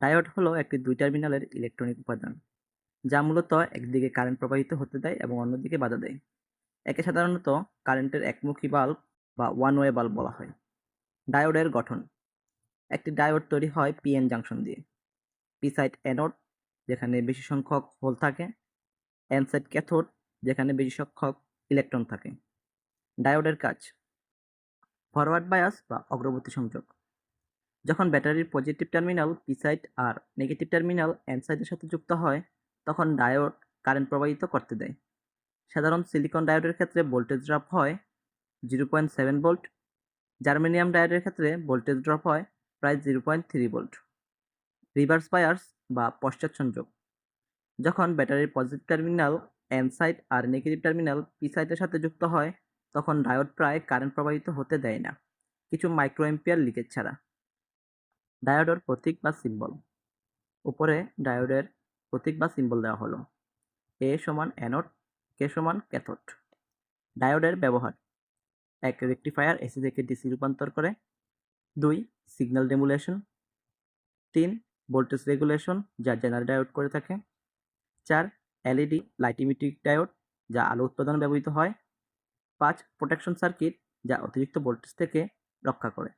Diode হলো একটি দুই টার্মিনালের ইলেকট্রনিক উপাদান, যা মূলত একদিকে কারেন্ট প্রবাহিত হতে দেয় এবং অন্যদিকে বাধা দেয়। একে সাধারণত কারেন্টের একমুখী বাল্ব বা ওয়ান ওয়ে বাল্ব বলা হয়, ডায়োডের গঠন। একটি ডায়োড তৈরি হয় পিএন জাংশন দিয়ে পি সাইড অ্যানোড যেখানে বেশি সংখ্যক হোল থাকে এন সাইড ক্যাথোড যেখানে বেশি সংখ্যক ইলেকট্রন থাকে। ডায়োডের কাজ ফরওয়ার্ড বায়াস বা অগ্রবর্তী সংযোগ। যখন ব্যাটারির পজিটিভ টার্মিনাল পি সাইড আর নেগেটিভ টার্মিনাল এন সাইডের সাথে যুক্ত হয়, তখন ডায়োড কারেন্ট প্রবাহিত করতে দেয়। সাধারণ সিলিকন ডায়োডের ক্ষেত্রে ভোল্টেজ ড্রপ হয় zero point seven volt germanium ডায়োডের ক্ষেত্রে ভোল্টেজ ড্রপ হয় প্রায় zero point three volt reverse bias বা পশ্চাৎ সংযোগ। যখন ব্যাটারির পজিটিভ টার্মিনাল এন সাইড আর নেগেটিভ টার্মিনাল পি সাইডের সাথে যুক্ত হয়, তখন ডায়োড প্রায় কারেন্ট প্রবাহিত হতে দেয় না। কিছু মাইক্রো এম্পিয়ার লিকেজ ছাড়া। ডায়োডের প্রতীক বা সিম্বল উপরে ডায়োডের প্রতীক বা সিম্বল দেওয়া হলো। এ সমান অ্যানোড কে সমান ক্যাথোড ডায়োডের ব্যবহার। এক রেকটিফায়ার এসি থেকে ডিসি রূপান্তর করে। দুই সিগন্যাল রেগুলেশন তিন ভোল্টেজ রেগুলেশন যা জেনারেল ডায়োড করে থাকে। চার এলইডি লাইট ইমিটিং ডায়োড যা আলো উৎপাদনে ব্যবহৃত হয়। পাঁচ প্রোটেকশন সার্কিট যা অতিরিক্ত ভোল্টেজ থেকে রক্ষা করে।